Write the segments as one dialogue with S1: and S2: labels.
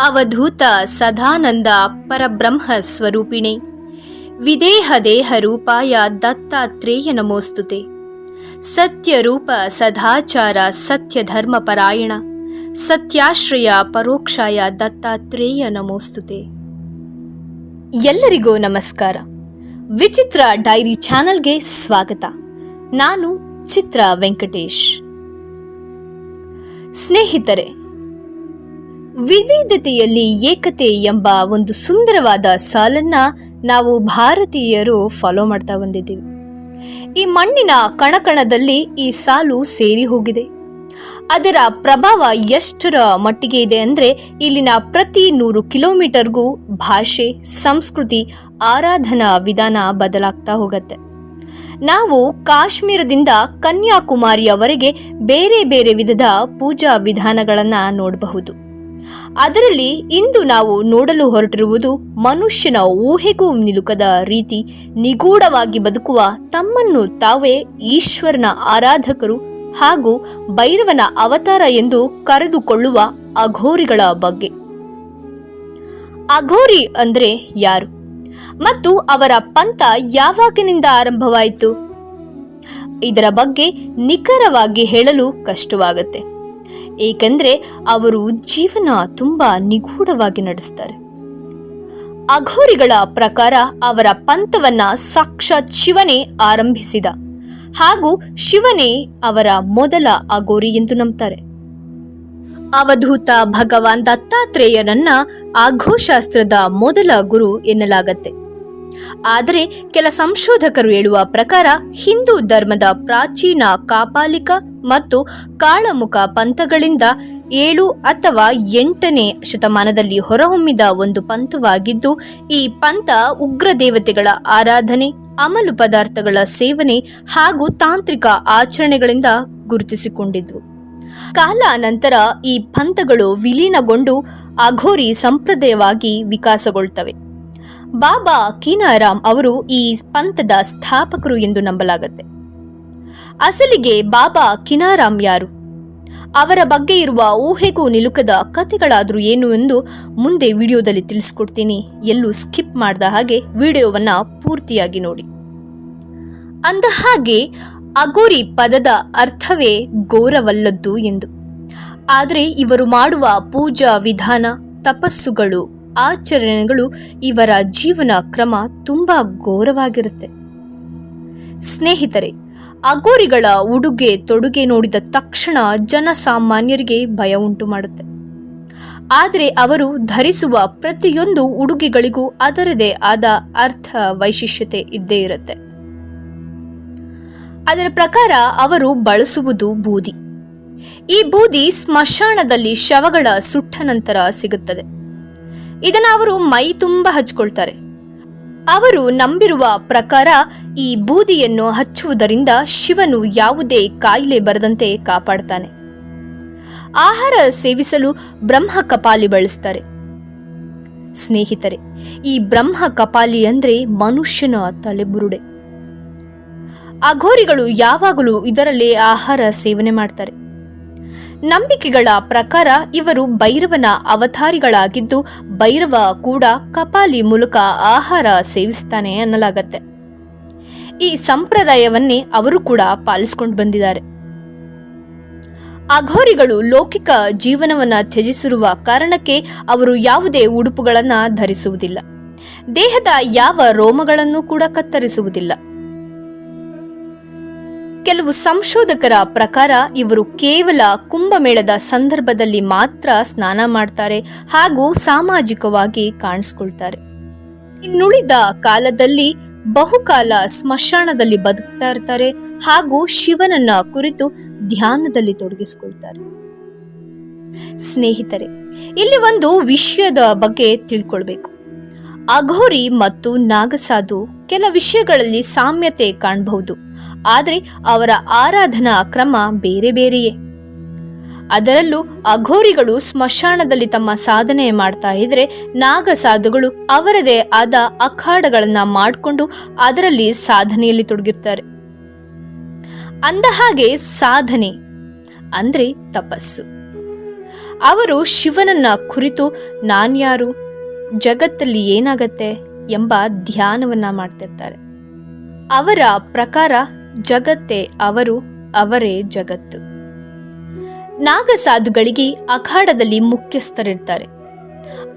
S1: ಅವಧೂತ ಸದಾನಂದ ಪರಬ್ರಹ್ಮ ಸ್ವರೂಪಿಣೆ. ವಿದೇಹ ದೇಹ ರೂಪಾಯ ದತ್ತಾತ್ರೇಯ ನಮೋಸ್ತುತೆ. ಸತ್ಯರೂಪ ಸದಾಚಾರ ಸತ್ಯ ಧರ್ಮ ಪರಾಯಣ. ಸತ್ಯಾಶ್ರಯ ಪರೋಕ್ಷಾಯ ದತ್ತಾತ್ರೇಯ ನಮೋಸ್ತುತೆ. ಎಲ್ಲರಿಗೂ ನಮಸ್ಕಾರ. ವಿಚಿತ್ರ ಡೈರಿ ಚಾನೆಲ್ಗೆ ಸ್ವಾಗತ. ನಾನು ಚಿತ್ರ ವೆಂಕಟೇಶ್. ಸ್ನೇಹಿತರೆ ವಿವಿಧತೆಯಲ್ಲಿ ಏಕತೆ ಎಂಬ ಒಂದು ಸುಂದರವಾದ ಸಾಲನ್ನ ನಾವು ಭಾರತೀಯರು ಫಾಲೋ ಮಾಡ್ತಾ ಬಂದಿದ್ದೀವಿ. ಈ ಮಣ್ಣಿನ ಕಣಕಣದಲ್ಲಿ ಈ ಸಾಲು ಸೇರಿ ಹೋಗಿದೆ. ಅದರ ಪ್ರಭಾವ ಎಷ್ಟರ ಮಟ್ಟಿಗೆ ಇದೆ ಅಂದ್ರೆ ಇಲ್ಲಿನ ಪ್ರತಿ ನೂರು ಕಿಲೋಮೀಟರ್ಗೂ ಭಾಷೆ, ಸಂಸ್ಕೃತಿ, ಆರಾಧನಾ ವಿಧಾನ ಬದಲಾಗ್ತಾ ಹೋಗತ್ತೆ. ನಾವು ಕಾಶ್ಮೀರದಿಂದ ಕನ್ಯಾಕುಮಾರಿಯವರೆಗೆ ಬೇರೆ ಬೇರೆ ವಿಧದ ಪೂಜಾ ವಿಧಾನಗಳನ್ನು ನೋಡಬಹುದು. ಅದರಲ್ಲಿ ಇಂದು ನಾವು ನೋಡಲು ಹೊರಟಿರುವುದು ಮನುಷ್ಯನ ಊಹೆಗೂ ನಿಲುಕದ ರೀತಿ. ನಿಗೂಢವಾಗಿ ಬದುಕುವ ತಮ್ಮನ್ನು ತಾವೇ ಈಶ್ವರನ ಆರಾಧಕರು ಹಾಗೂ ಭೈರವನ ಅವತಾರ ಎಂದು ಕರೆದುಕೊಳ್ಳುವ ಅಘೋರಿಗಳ ಬಗ್ಗೆ. ಅಘೋರಿ ಅಂದ್ರೆ ಯಾರು? ಮತ್ತು ಅವರ ಪಂಥ ಯಾವಾಗಿನಿಂದ ಆರಂಭವಾಯಿತು? ಇದರ ಬಗ್ಗೆ ನಿಖರವಾಗಿ ಹೇಳಲು ಕಷ್ಟವಾಗುತ್ತೆ. ಏಕೆಂದ್ರೆ ಅವರು ಜೀವನ ತುಂಬಾ ನಿಗೂಢವಾಗಿ ನಡೆಸ್ತಾರೆ. ಅಘೋರಿಗಳ ಪ್ರಕಾರ ಅವರ ಪಂಥವನ್ನ ಸಾಕ್ಷಾತ್ ಶಿವನೇ ಆರಂಭಿಸಿದ. ಹಾಗೂ ಶಿವನೇ ಅವರ ಮೊದಲ ಅಘೋರಿ ಎಂದು ನಂಬ್ತಾರೆ. ಅವಧೂತ ಭಗವಾನ್ ದತ್ತಾತ್ರೇಯನನ್ನ ಆಘೋಶಾಸ್ತ್ರದ ಮೊದಲ ಗುರು ಎನ್ನಲಾಗತ್ತೆ. ಆದರೆ ಕೆಲ ಸಂಶೋಧಕರು ಹೇಳುವ ಪ್ರಕಾರ ಹಿಂದೂ ಧರ್ಮದ ಪ್ರಾಚೀನ ಕಾಪಾಲಿಕ ಮತ್ತು ಕಾಳಮುಖ ಪಂಥಗಳಿಂದ ಏಳು ಅಥವಾ ಎಂಟನೇ ಶತಮಾನದಲ್ಲಿ ಹೊರಹೊಮ್ಮಿದ ಒಂದು ಪಂಥವಾಗಿದ್ದು, ಈ ಪಂಥ ಉಗ್ರ ದೇವತೆಗಳ ಆರಾಧನೆ, ಅಮಲು ಪದಾರ್ಥಗಳ ಸೇವನೆ ಹಾಗೂ ತಾಂತ್ರಿಕ ಆಚರಣೆಗಳಿಂದ ಗುರುತಿಸಿಕೊಂಡಿದ್ವು ಕಾಲಾನಂತರ ಈ ಪಂಥಗಳು ವಿಲೀನಗೊಂಡು ಅಘೋರಿ ಸಂಪ್ರದಾಯವಾಗಿ ವಿಕಾಸಗೊಳ್ತವೆ. ಬಾಬಾ ಕೀನಾರಾಮ್ ಅವರು ಈ ಪಂಥದ ಸ್ಥಾಪಕರು ಎಂದು ನಂಬಲಾಗುತ್ತೆ. ಅಸಲಿಗೆ ಬಾಬಾ ಕಿನಾರಾಮ್ ಯಾರು? ಅವರ ಬಗ್ಗೆ ಇರುವ ಊಹೆಗೂ ನಿಲುಕದ ಕಥೆಗಳಾದರೂ ಏನು ಎಂದು ಮುಂದೆ ವಿಡಿಯೋದಲ್ಲಿ ತಿಳಿಸ್ಕೊಡ್ತೀನಿ. ಎಲ್ಲೂ ಸ್ಕಿಪ್ ಮಾಡಿದ ಹಾಗೆ ವಿಡಿಯೋವನ್ನ ಪೂರ್ತಿಯಾಗಿ ನೋಡಿ. ಅಂದ ಹಾಗೆ ಅಗೋರಿ ಪದದ ಅರ್ಥವೇ ಘೋರವಲ್ಲದ್ದು ಎಂದು. ಆದರೆ ಇವರು ಮಾಡುವ ಪೂಜಾ ವಿಧಾನ, ತಪಸ್ಸುಗಳು ಆಚರಣೆಗಳು ಇವರ ಜೀವನ ಕ್ರಮ ತುಂಬಾ ಘೋರವಾಗಿರುತ್ತೆ. ಸ್ನೇಹಿತರೆ, ಅಗೋರಿಗಳ ಉಡುಗೆ ತೊಡುಗೆ ನೋಡಿದ ತಕ್ಷಣ ಜನಸಾಮಾನ್ಯರಿಗೆ ಭಯ ಉಂಟು ಮಾಡುತ್ತೆ. ಆದರೆ ಅವರು ಧರಿಸುವ ಪ್ರತಿಯೊಂದು ಉಡುಗೆಗಳಿಗೂ ಅದರದೇ ಆದ ಅರ್ಥ ವೈಶಿಷ್ಟ್ಯತೆ ಇದ್ದೇ ಇರುತ್ತೆ. ಅದರ ಪ್ರಕಾರ ಅವರು ಬಳಸುವುದು ಬೂದಿ. ಈ ಬೂದಿ ಸ್ಮಶಾನದಲ್ಲಿ ಶವಗಳ ಸುಟ್ಟ ನಂತರ ಸಿಗುತ್ತದೆ. ಇದನ್ನ ಅವರು ಮೈ ತುಂಬ ಹಚ್ಕೊಳ್ತಾರೆ. ಅವರು ನಂಬಿರುವ ಪ್ರಕಾರ ಈ ಬೂದಿಯನ್ನು ಹಚ್ಚುವುದರಿಂದ ಶಿವನು ಯಾವುದೇ ಕಾಯಿಲೆ ಬರದಂತೆ ಕಾಪಾಡ್ತಾನೆ. ಆಹಾರ ಸೇವಿಸಲು ಬ್ರಹ್ಮ ಕಪಾಲಿ ಬಳಸ್ತಾರೆ. ಸ್ನೇಹಿತರೆ, ಈ ಬ್ರಹ್ಮ ಕಪಾಲಿ ಅಂದ್ರೆ ಮನುಷ್ಯನ ತಲೆಬುರುಡೆ. ಅಘೋರಿಗಳು ಯಾವಾಗಲೂ ಇದರಲ್ಲೇ ಆಹಾರ ಸೇವನೆ ಮಾಡ್ತಾರೆ. ನಂಬಿಕೆಗಳ ಪ್ರಕಾರ ಇವರು ಭೈರವನ ಅವತಾರಿಗಳಾಗಿದ್ದು ಭೈರವ ಕೂಡ ಕಪಾಲಿ ಮೂಲಕ ಆಹಾರ ಸೇವಿಸ್ತಾನೆ ಅನ್ನಲಾಗತ್ತೆ. ಈ ಸಂಪ್ರದಾಯವನ್ನೇ ಅವರು ಕೂಡ ಪಾಲಿಸ್ಕೊಂಡು ಬಂದಿದ್ದಾರೆ. ಅಘೋರಿಗಳು ಲೌಕಿಕ ಜೀವನವನ್ನ ತ್ಯಜಿಸಿರುವ ಕಾರಣಕ್ಕೆ ಅವರು ಯಾವುದೇ ಉಡುಪುಗಳನ್ನು ಧರಿಸುವುದಿಲ್ಲ. ದೇಹದ ಯಾವ ರೋಮಗಳನ್ನು ಕೂಡ ಕತ್ತರಿಸುವುದಿಲ್ಲ. ಕೆಲವು ಸಂಶೋಧಕರ ಪ್ರಕಾರ ಇವರು ಕೇವಲ ಕುಂಭಮೇಳದ ಸಂದರ್ಭದಲ್ಲಿ ಮಾತ್ರ ಸ್ನಾನ ಮಾಡ್ತಾರೆ ಹಾಗೂ ಸಾಮಾಜಿಕವಾಗಿ ಕಾಣಿಸ್ಕೊಳ್ತಾರೆ. ಇನ್ನುಳಿದ ಕಾಲದಲ್ಲಿ ಬಹುಕಾಲ ಸ್ಮಶಾನದಲ್ಲಿ ಬದುಕ್ತಾ ಇರ್ತಾರೆ ಹಾಗೂ ಶಿವನನ್ನ ಕುರಿತು ಧ್ಯಾನದಲ್ಲಿ ತೊಡಗಿಸಿಕೊಳ್ತಾರೆ. ಸ್ನೇಹಿತರೆ, ಇಲ್ಲಿ ಒಂದು ವಿಷಯದ ಬಗ್ಗೆ ತಿಳ್ಕೊಳ್ಬೇಕು. ಅಘೋರಿ ಮತ್ತು ನಾಗಸಾಧು ಕೆಲ ವಿಷಯಗಳಲ್ಲಿ ಸಾಮ್ಯತೆ ಕಾಣಬಹುದು. ಆದರೆ ಅವರ ಆರಾಧನಾ ಕ್ರಮ ಬೇರೆ ಬೇರೆಯೇ. ಅದರಲ್ಲೂ ಅಘೋರಿಗಳು ಸ್ಮಶಾನದಲ್ಲಿ ತಮ್ಮ ಸಾಧನೆ ಮಾಡ್ತಾ ಇದ್ರೆ ನಾಗ ಸಾಧುಗಳು ಅವರದೇ ಆದ ಅಖಾಡಗಳನ್ನ ಮಾಡಿಕೊಂಡು ಅದರಲ್ಲಿ ಸಾಧನೆಯಲ್ಲಿ ತೊಡಗಿರ್ತಾರೆ. ಅಂದ ಹಾಗೆ ಸಾಧನೆ ಅಂದ್ರೆ ತಪಸ್ಸು. ಅವರು ಶಿವನನ್ನ ಕುರಿತು ನಾನ್ಯಾರು ಜಗತ್ತಲ್ಲಿ ಏನಾಗತ್ತೆ ಎಂಬ ಧ್ಯಾನವನ್ನ ಮಾಡ್ತಿರ್ತಾರೆ. ಅವರ ಪ್ರಕಾರ ಜಗತ್ತೇ ಅವರು ಅವರೇ ಜಗತ್ತು. ನಾಗಸಾಧುಗಳಿಗೆ ಅಖಾಡದಲ್ಲಿ ಮುಖ್ಯಸ್ಥರಿರ್ತಾರೆ.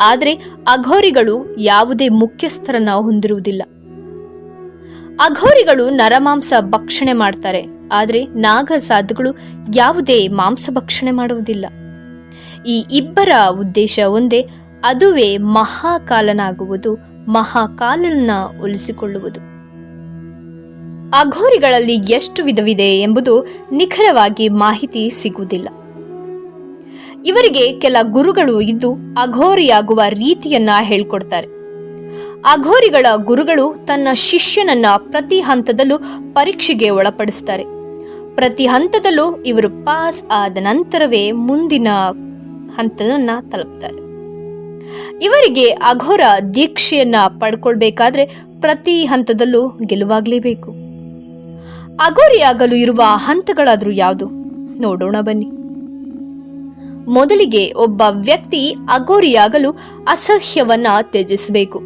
S1: ಆದರೆ ಅಘೋರಿಗಳು ಯಾವುದೇ ಮುಖ್ಯಸ್ಥರನ್ನ ಹೊಂದಿರುವುದಿಲ್ಲ. ಅಘೋರಿಗಳು ನರಮಾಂಸ ಭಕ್ಷಣೆ ಮಾಡ್ತಾರೆ. ಆದರೆ ನಾಗಸಾಧುಗಳು ಯಾವುದೇ ಮಾಂಸ ಭಕ್ಷಣೆ ಮಾಡುವುದಿಲ್ಲ. ಈ ಇಬ್ಬರ ಉದ್ದೇಶ ಒಂದೇ, ಅದುವೇ ಮಹಾಕಾಲನಾಗುವುದು ಮಹಾಕಾಲನ ಒಲಿಸಿಕೊಳ್ಳುವುದು. ಅಘೋರಿಗಳಲ್ಲಿ ಎಷ್ಟು ವಿಧವಿದೆ ಎಂಬುದು ನಿಖರವಾಗಿ ಮಾಹಿತಿ ಸಿಗುವುದಿಲ್ಲ. ಇವರಿಗೆ ಕೆಲ ಗುರುಗಳು ಇದ್ದು ಅಘೋರಿಯಾಗುವ ರೀತಿಯನ್ನ ಹೇಳ್ಕೊಡ್ತಾರೆ. ಅಘೋರಿಗಳ ಗುರುಗಳು ತನ್ನ ಶಿಷ್ಯನನ್ನ ಪ್ರತಿ ಹಂತದಲ್ಲೂ ಪರೀಕ್ಷೆಗೆ ಒಳಪಡಿಸ್ತಾರೆ. ಪ್ರತಿ ಹಂತದಲ್ಲೂ ಇವರು ಪಾಸ್ ಆದ ನಂತರವೇ ಮುಂದಿನ ಹಂತದನ್ನ ತಲುಪ್ತಾರೆ. ಇವರಿಗೆ ಅಘೋರ ದೀಕ್ಷೆಯನ್ನ ಪಡ್ಕೊಳ್ಬೇಕಾದ್ರೆ ಪ್ರತಿ ಹಂತದಲ್ಲೂ ಗೆಲುವಾಗ್ಲೇಬೇಕು. ಅಘೋರಿಯಾಗಲು ಇರುವ ಹಂತಗಳಾದರೂ ಯಾವುದು? ನೋಡೋಣ ಬನ್ನಿ. ಮೊದಲಿಗೆ ಒಬ್ಬ ವ್ಯಕ್ತಿ ಅಗೋರಿಯಾಗಲು ಅಸಹ್ಯವನ್ನ ತ್ಯಜಿಸಬೇಕು.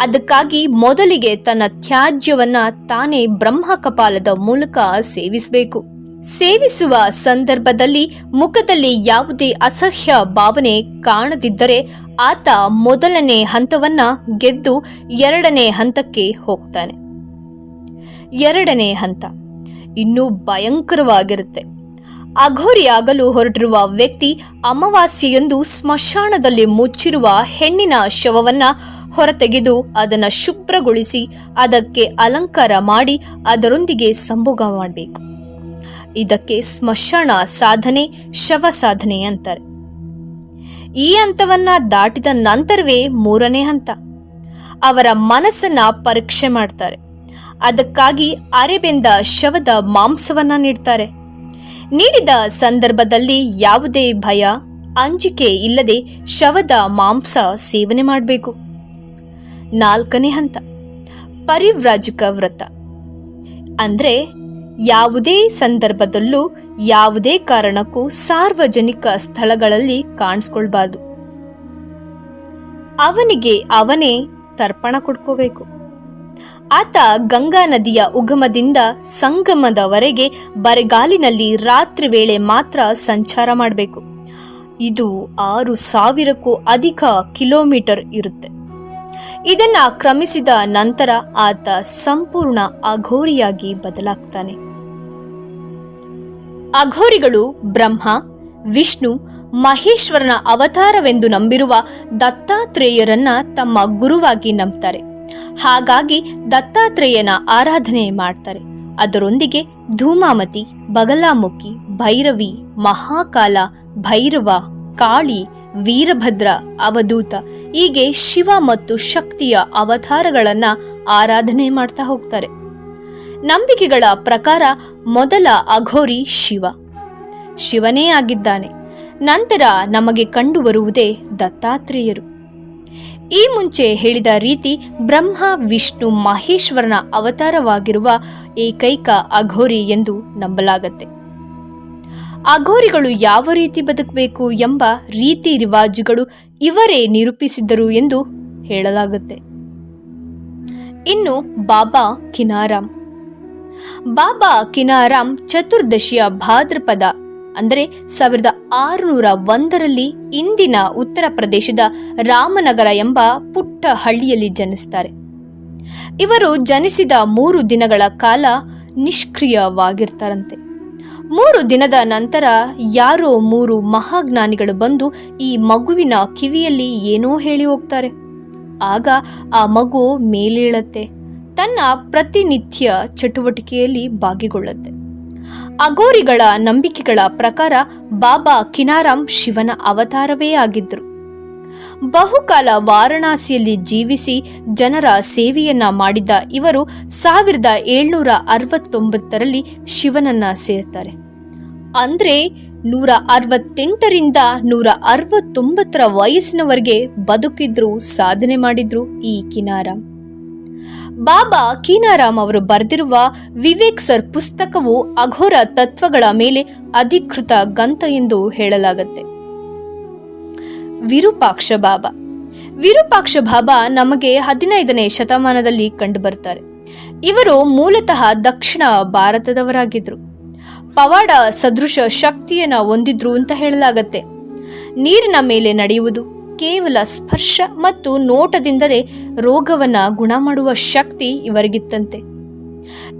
S1: ಅದಕ್ಕಾಗಿ ಮೊದಲಿಗೆ ತನ್ನ ತ್ಯಾಜ್ಯವನ್ನ ತಾನೇ ಬ್ರಹ್ಮ ಕಪಾಲದ ಮೂಲಕ ಸೇವಿಸಬೇಕು. ಸೇವಿಸುವ ಸಂದರ್ಭದಲ್ಲಿ ಮುಖದಲ್ಲಿ ಯಾವುದೇ ಅಸಹ್ಯ ಭಾವನೆ ಕಾಣದಿದ್ದರೆ ಆತ ಮೊದಲನೇ ಹಂತವನ್ನ ಗೆದ್ದು ಎರಡನೇ ಹಂತಕ್ಕೆ ಹೋಗ್ತಾನೆ. ಎರಡನೇ ಹಂತ. ಇನ್ನೂ ಭಯಂಕರವಾಗಿರುತ್ತೆ. ಅಘೋರಿಯಾಗಲು ಹೊರಟಿರುವ ವ್ಯಕ್ತಿ ಅಮಾವಾಸ್ಯೆಯೊಂದು ಸ್ಮಶಾನದಲ್ಲಿ ಮುಚ್ಚಿರುವ ಹೆಣ್ಣಿನ ಶವವನ್ನ ಹೊರತೆಗೆದು ಅದನ್ನ ಶುಭ್ರಗೊಳಿಸಿ ಅದಕ್ಕೆ ಅಲಂಕಾರ ಮಾಡಿ ಅದರೊಂದಿಗೆ ಸಂಭೋಗ ಮಾಡಬೇಕು. ಇದಕ್ಕೆ ಸ್ಮಶಾನ ಸಾಧನೆ, ಶವ ಸಾಧನೆ ಅಂತಾರೆ. ಈ ಹಂತವನ್ನ ದಾಟಿದ ನಂತರವೇ ಮೂರನೇ ಹಂತ. ಅವರ ಮನಸ್ಸನ್ನ ಪರೀಕ್ಷೆ ಮಾಡ್ತಾರೆ. ಅದಕ್ಕಾಗಿ ಅರೆಬೆಂದ ಶವದ ಮಾಂಸವನ್ನ ನೀಡ್ತಾರೆ. ನೀಡಿದ ಸಂದರ್ಭದಲ್ಲಿ ಯಾವುದೇ ಭಯ, ಅಂಜಿಕೆ ಇಲ್ಲದೆ ಶವದ ಮಾಂಸ ಸೇವನೆ ಮಾಡಬೇಕು. ನಾಲ್ಕನೇ ಹಂತ, ಪರಿವ್ರಾಜಕ ವ್ರತ. ಅಂದ್ರೆ ಯಾವುದೇ ಸಂದರ್ಭದಲ್ಲೂ ಯಾವುದೇ ಕಾರಣಕ್ಕೂ ಸಾರ್ವಜನಿಕ ಸ್ಥಳಗಳಲ್ಲಿ ಕಾಣಿಸ್ಕೊಳ್ಬಾರ್ದು. ಅವನಿಗೆ ಅವನೇ ತರ್ಪಣ ಕೊಡ್ಕೋಬೇಕು. ಆತ ಗಂಗಾ ನದಿಯ ಉಗಮದಿಂದ ಸಂಗಮದವರೆಗೆ ಬರಗಾಲಿನಲ್ಲಿ ರಾತ್ರಿ ವೇಳೆ ಮಾತ್ರ ಸಂಚಾರ ಮಾಡಬೇಕು. ಇದು ಆರು ಸಾವಿರಕ್ಕೂ ಅಧಿಕ ಕಿಲೋಮೀಟರ್ ಇರುತ್ತೆ. ಇದನ್ನ ಕ್ರಮಿಸಿದ ನಂತರ ಆತ ಸಂಪೂರ್ಣ ಅಘೋರಿಯಾಗಿ ಬದಲಾಗ್ತಾನೆ. ಅಘೋರಿಗಳು ಬ್ರಹ್ಮ, ವಿಷ್ಣು, ಮಹೇಶ್ವರನ ಅವತಾರವೆಂದು ನಂಬಿರುವ ದತ್ತಾತ್ರೇಯರನ್ನ ತಮ್ಮ ಗುರುವಾಗಿ ನಂಬ್ತಾರೆ. ಹಾಗಾಗಿ ದತ್ತಾತ್ರೇಯನ ಆರಾಧನೆ ಮಾಡ್ತಾರೆ. ಅದರೊಂದಿಗೆ ಧೂಮಾಮತಿ, ಬಗಲಾಮುಖಿ, ಭೈರವಿ, ಮಹಾಕಾಲ, ಭೈರವ, ಕಾಳಿ, ವೀರಭದ್ರ, ಅವಧೂತ ಹೀಗೆ ಶಿವ ಮತ್ತು ಶಕ್ತಿಯ ಅವತಾರಗಳನ್ನ ಆರಾಧನೆ ಮಾಡ್ತಾ ಹೋಗ್ತಾರೆ. ನಂಬಿಕೆಗಳ ಪ್ರಕಾರ ಮೊದಲ ಅಘೋರಿ ಶಿವ. ಶಿವನೇ ಆಗಿದ್ದಾನೆ. ನಂತರ ನಮಗೆ ಕಂಡುಬರುವುದೇ ದತ್ತಾತ್ರೇಯರು. ಈ ಮುಂಚೆ ಹೇಳಿದ ರೀತಿ ಬ್ರಹ್ಮ, ವಿಷ್ಣು, ಮಹೇಶ್ವರನ ಅವತಾರವಾಗಿರುವ ಏಕೈಕ ಅಘೋರಿ ಎಂದು ನಂಬಲಾಗತ್ತೆ. ಅಘೋರಿಗಳು ಯಾವ ರೀತಿ ಬದುಕಬೇಕು ಎಂಬ ರೀತಿ ರಿವಾಜುಗಳು ಇವರೇ ನಿರೂಪಿಸಿದ್ದರು ಎಂದು ಹೇಳಲಾಗುತ್ತೆ. ಇನ್ನು ಬಾಬಾ ಕಿನಾರಾಮ್. ಬಾಬಾ ಕಿನಾರಾಮ್ ಚತುರ್ದಶಿಯ ಭಾದ್ರಪದ ಅಂದರೆ ಸಾವಿರದ ಆರುನೂರ ಒಂದರಲ್ಲಿ ಇಂದಿನ ಉತ್ತರ ಪ್ರದೇಶದ ರಾಮನಗರ ಎಂಬ ಪುಟ್ಟ ಹಳ್ಳಿಯಲ್ಲಿ ಜನಿಸ್ತಾರೆ. ಇವರು ಜನಿಸಿದ ಮೂರು ದಿನಗಳ ಕಾಲ ನಿಷ್ಕ್ರಿಯವಾಗಿರ್ತಾರಂತೆ. ಮೂರು ದಿನದ ನಂತರ ಯಾರೋ ಮೂರು ಮಹಾಜ್ಞಾನಿಗಳು ಬಂದು ಈ ಮಗುವಿನ ಕಿವಿಯಲ್ಲಿ ಏನೋ ಹೇಳಿ ಹೋಗ್ತಾರೆ. ಆಗ ಆ ಮಗು ಮೇಲೇಳತ್ತೆ. ತನ್ನ ಪ್ರತಿನಿತ್ಯ ಚಟುವಟಿಕೆಯಲ್ಲಿ ಭಾಗಿಗೊಳ್ಳುತ್ತೆ. ಅಗೋರಿಗಳ ನಂಬಿಕೆಗಳ ಪ್ರಕಾರ ಬಾಬಾ ಕಿನಾರಾಮ್ ಶಿವನ ಅವತಾರವೇ ಆಗಿದ್ರು ಬಹುಕಾಲ ವಾರಣಾಸಿಯಲ್ಲಿ ಜೀವಿಸಿ ಜನರ ಸೇವೆಯನ್ನ ಮಾಡಿದ ಇವರು ಸಾವಿರದ ಏಳ್ನೂರ ಅರವತ್ತೊಂಬತ್ತರಲ್ಲಿ ಶಿವನನ್ನ ಸೇರ್ತಾರೆ. ಅಂದ್ರೆ ನೂರ ಅರವತ್ತೆಂಟರಿಂದ ನೂರ ಅರವತ್ತೊಂಬತ್ತರ ವಯಸ್ಸಿನವರೆಗೆ ಬದುಕಿದ್ರು, ಸಾಧನೆ ಮಾಡಿದ್ರು ಈ ಕಿನಾರಾಮ್. ಬಾಬಾ ಕೀನಾರಾಮ್ ಅವರು ಬರೆದಿರುವ ವಿವೇಕ್ ಸರ್ ಪುಸ್ತಕವು ಅಘೋರ ತತ್ವಗಳ ಮೇಲೆ ಅಧಿಕೃತ ಗಂಥ ಎಂದು ಹೇಳಲಾಗುತ್ತೆ. ವಿರೂಪಾಕ್ಷ ಬಾಬಾ. ವಿರೂಪಾಕ್ಷ ಬಾಬಾ ನಮಗೆ ಹದಿನೈದನೇ ಶತಮಾನದಲ್ಲಿ ಕಂಡುಬರ್ತಾರೆ ಇವರು ಮೂಲತಃ ದಕ್ಷಿಣ ಭಾರತದವರಾಗಿದ್ರು ಪವಾಡ ಸದೃಶ ಶಕ್ತಿಯನ್ನು ಹೊಂದಿದ್ರು ಅಂತ ಹೇಳಲಾಗತ್ತೆ. ನೀರಿನ ಮೇಲೆ ನಡೆಯುವುದು ಕೇವಲ ಸ್ಪರ್ಶ ಮತ್ತು ನೋಟದಿಂದಲೇ ರೋಗವನ್ನ ಗುಣ ಮಾಡುವ ಶಕ್ತಿ ಇವರಿಗಿತ್ತಂತೆ.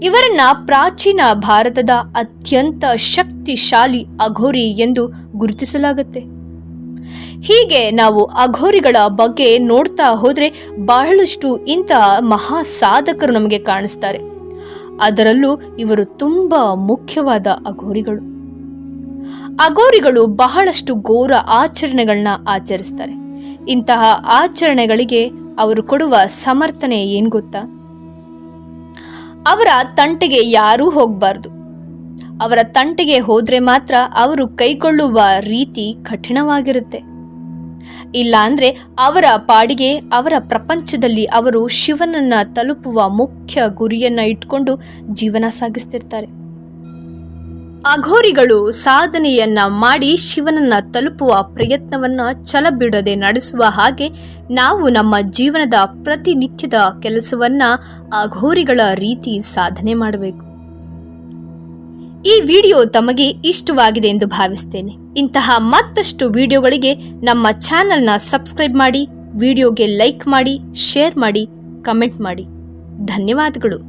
S1: ಇವರನ್ನ ಪ್ರಾಚೀನ ಭಾರತದ ಅತ್ಯಂತ ಶಕ್ತಿಶಾಲಿ ಅಘೋರಿ ಎಂದು ಗುರುತಿಸಲಾಗುತ್ತೆ. ಹೀಗೆ ನಾವು ಅಘೋರಿಗಳ ಬಗ್ಗೆ ನೋಡ್ತಾ ಹೋದ್ರೆ ಬಹಳಷ್ಟು ಇಂತಹ ಮಹಾ ಸಾಧಕರು ನಮಗೆ ಕಾಣಿಸ್ತಾರೆ. ಅದರಲ್ಲೂ ಇವರು ತುಂಬಾ ಮುಖ್ಯವಾದ ಅಘೋರಿಗಳು. ಅಘೋರಿಗಳು ಬಹಳಷ್ಟು ಘೋರ ಆಚರಣೆಗಳನ್ನ ಆಚರಿಸ್ತಾರೆ. ಇಂತಹ ಆಚರಣೆಗಳಿಗೆ ಅವರು ಕೊಡುವ ಸಮರ್ಥನೆ ಏನ್ ಗೊತ್ತಾ? ಅವರ ತಂಟೆಗೆ ಯಾರೂ ಹೋಗಬಾರ್ದು. ಅವರ ತಂಟೆಗೆ ಹೋದ್ರೆ ಮಾತ್ರ ಅವರು ಕೈಗೊಳ್ಳುವ ರೀತಿ ಕಠಿಣವಾಗಿರುತ್ತೆ. ಇಲ್ಲಾಂದ್ರೆ ಅವರ ಪಾಡಿಗೆ ಅವರ ಪ್ರಪಂಚದಲ್ಲಿ ಅವರು ಶಿವನನ್ನ ತಲುಪುವ ಮುಖ್ಯ ಗುರಿಯನ್ನ ಇಟ್ಕೊಂಡು ಜೀವನ ಸಾಗಿಸ್ತಿರ್ತಾರೆ. ಅಘೋರಿಗಳು ಸಾಧನೆಯನ್ನ ಮಾಡಿ ಶಿವನನ್ನ ತಲುಪುವ ಪ್ರಯತ್ನವನ್ನ ಛಲಬಿಡದೆ ನಡೆಸುವ ಹಾಗೆ ನಾವು ನಮ್ಮ ಜೀವನದ ಪ್ರತಿನಿತ್ಯದ ಕೆಲಸವನ್ನ ಅಘೋರಿಗಳ ರೀತಿ ಸಾಧನೆ ಮಾಡಬೇಕು. ಈ ವಿಡಿಯೋ ತಮಗೆ ಇಷ್ಟವಾಗಿದೆ ಎಂದು ಭಾವಿಸ್ತೇನೆ. ಇಂತಹ ಮತ್ತಷ್ಟು ವಿಡಿಯೋಗಳಿಗೆ ನಮ್ಮ ಚಾನೆಲ್ನ ಸಬ್ಸ್ಕ್ರೈಬ್ ಮಾಡಿ, ವಿಡಿಯೋಗೆ ಲೈಕ್ ಮಾಡಿ, ಶೇರ್ ಮಾಡಿ, ಕಮೆಂಟ್ ಮಾಡಿ. ಧನ್ಯವಾದಗಳು.